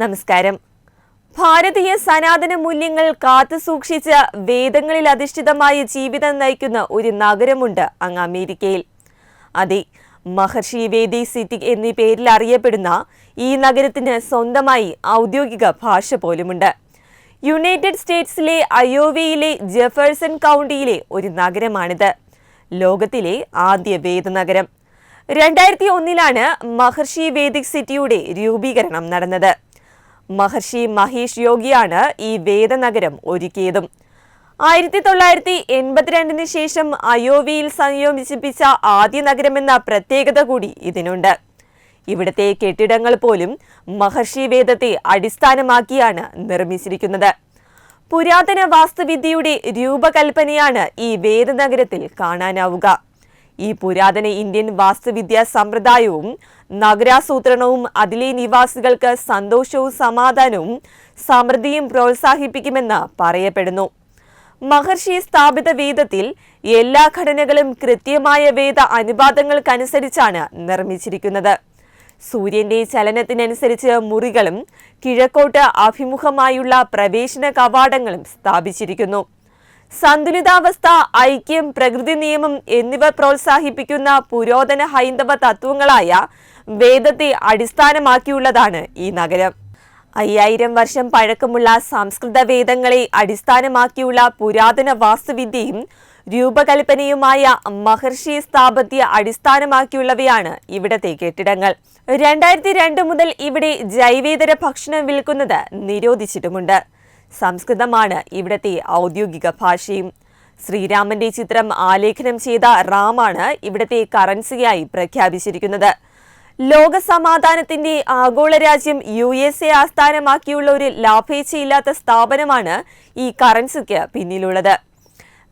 നമസ്കാരം. ഭാരതീയ സനാതന മൂല്യങ്ങൾ കാത്തു സൂക്ഷിച്ച് വേദങ്ങളിൽ അധിഷ്ഠിതമായ ജീവിതം നയിക്കുന്ന ഒരു നഗരമുണ്ട് അങ്ങ് അമേരിക്കയിൽ. അതെ മഹർഷി വേദി സിറ്റി എന്നീ പേരിൽ അറിയപ്പെടുന്ന ഈ നഗരത്തിന് സ്വന്തമായി ഔദ്യോഗിക ഭാഷ പോലുമുണ്ട്. യുണൈറ്റഡ് സ്റ്റേറ്റ്സിലെ അയോവയിലെ ജെഫേഴ്സൺ കൗണ്ടിയിലെ ഒരു നഗരമാണിത്. ലോകത്തിലെ ആദ്യ വേദ നഗരം. രണ്ടായിരത്തി ഒന്നിലാണ് മഹർഷി വേദിക് സിറ്റിയുടെ രൂപീകരണം നടന്നത്. മഹർഷി മഹേഷ് യോഗിയാണ് ഈ വേദനഗരം ഒരുക്കിയതും. ആയിരത്തി തൊള്ളായിരത്തി എൺപത്തിരണ്ടിന് ശേഷം അയോവിയിൽ സംയോജിപ്പിച്ച ആദ്യ നഗരമെന്ന പ്രത്യേകത കൂടി ഇതിനുണ്ട്. ഇവിടുത്തെ കെട്ടിടങ്ങൾ പോലും മഹർഷി വേദത്തെ അടിസ്ഥാനമാക്കിയാണ് നിർമ്മിച്ചിരിക്കുന്നത്. പുരാതന വാസ്തുവിദ്യയുടെ രൂപകൽപ്പനയാണ് ഈ വേദനഗരത്തിൽ കാണാനാവുക. ഈ പുരാതന ഇന്ത്യൻ വാസ്തുവിദ്യാ സമ്പ്രദായവും നഗരാസൂത്രണവും അതിലെ നിവാസികൾക്ക് സന്തോഷവും സമാധാനവും സമൃദ്ധിയും പ്രോത്സാഹിപ്പിക്കുമെന്ന് പറയപ്പെടുന്നു. മഹർഷി സ്ഥാപിത വേദത്തിൽ എല്ലാ ഘടനകളും കൃത്യമായ വേദ അനുപാതങ്ങൾക്കനുസരിച്ചാണ് നിർമ്മിച്ചിരിക്കുന്നത്. സൂര്യന്റെ ചലനത്തിനനുസരിച്ച് മുറികളും കിഴക്കോട്ട് അഭിമുഖമായുള്ള പ്രവേശന കവാടങ്ങളും സ്ഥാപിച്ചിരിക്കുന്നു. സന്തുലിതാവസ്ഥ ഐക്യം പ്രകൃതി നിയമം എന്നിവ പ്രോത്സാഹിപ്പിക്കുന്ന പുരോധന ഹൈന്ദവ തത്വങ്ങളായ വേദത്തെ അടിസ്ഥാനമാക്കിയുള്ളതാണ് ഈ നഗരം. അയ്യായിരം വർഷം പഴക്കമുള്ള സംസ്കൃത വേദങ്ങളെ അടിസ്ഥാനമാക്കിയുള്ള പുരാതന വാസ്തുവിദ്യയും രൂപകൽപ്പനയുമായ മഹർഷി സ്ഥാപത്യ അടിസ്ഥാനമാക്കിയുള്ളവയാണ് ഇവിടത്തെ കെട്ടിടങ്ങൾ. രണ്ടായിരത്തി രണ്ട് മുതൽ ഇവിടെ ജൈവേതര ഭക്ഷണം വിൽക്കുന്നത് നിരോധിച്ചിട്ടുമുണ്ട്. സംസ്കൃതമാണ് ഇവിടത്തെ ഔദ്യോഗിക ഭാഷയും. ശ്രീരാമന്റെ ചിത്രം ആലേഖനം ചെയ്ത റാമാണ് ഇവിടത്തെ കറൻസിയായി പ്രഖ്യാപിച്ചിരിക്കുന്നത്. ലോക സമാധാനത്തിന്റെ ആഗോള രാജ്യം യു എസ് എ ആസ്ഥാനമാക്കിയുള്ള ഒരു ലാഭേച്ഛയില്ലാത്ത സ്ഥാപനമാണ് ഈ കറൻസിക്ക് പിന്നിലുള്ളത്.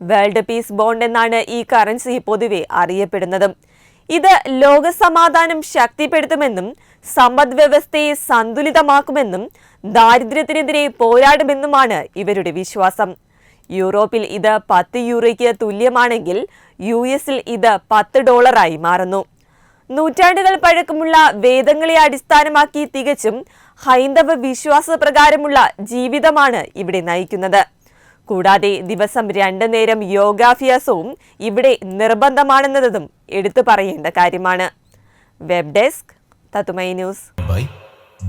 വേൾഡ് പീസ് ബോണ്ട് എന്നാണ് ഈ കറൻസി പൊതുവെ അറിയപ്പെടുന്നതും. ഇത് ലോകസമാധാനം ശക്തിപ്പെടുത്തുമെന്നും സമ്പദ് വ്യവസ്ഥയെ സന്തുലിതമാക്കുമെന്നും ദാരിദ്ര്യത്തിനെതിരെ പോരാടുമെന്നുമാണ് ഇവരുടെ വിശ്വാസം. യൂറോപ്പിൽ ഇത് പത്ത് യൂറോയ്ക്ക് തുല്യമാണെങ്കിൽ യു എസിൽ ഇത് പത്ത് ഡോളറായി മാറുന്നു. നൂറ്റാണ്ടുകൾ പഴക്കമുള്ള വേദങ്ങളെ അടിസ്ഥാനമാക്കി തികച്ചും ഹൈന്ദവ വിശ്വാസപ്രകാരമുള്ള ജീവിതമാണ് ഇവിടെ നയിക്കുന്നത്. കൂടാതെ ദിവസം രണ്ടു നേരം യോഗാഭ്യാസവും ഇവിടെ നിർബന്ധമാണെന്നതും എടുത്തു പറയേണ്ട കാര്യമാണ്. വെബ് ഡെസ്ക് തത്തുമൈ news. Bye.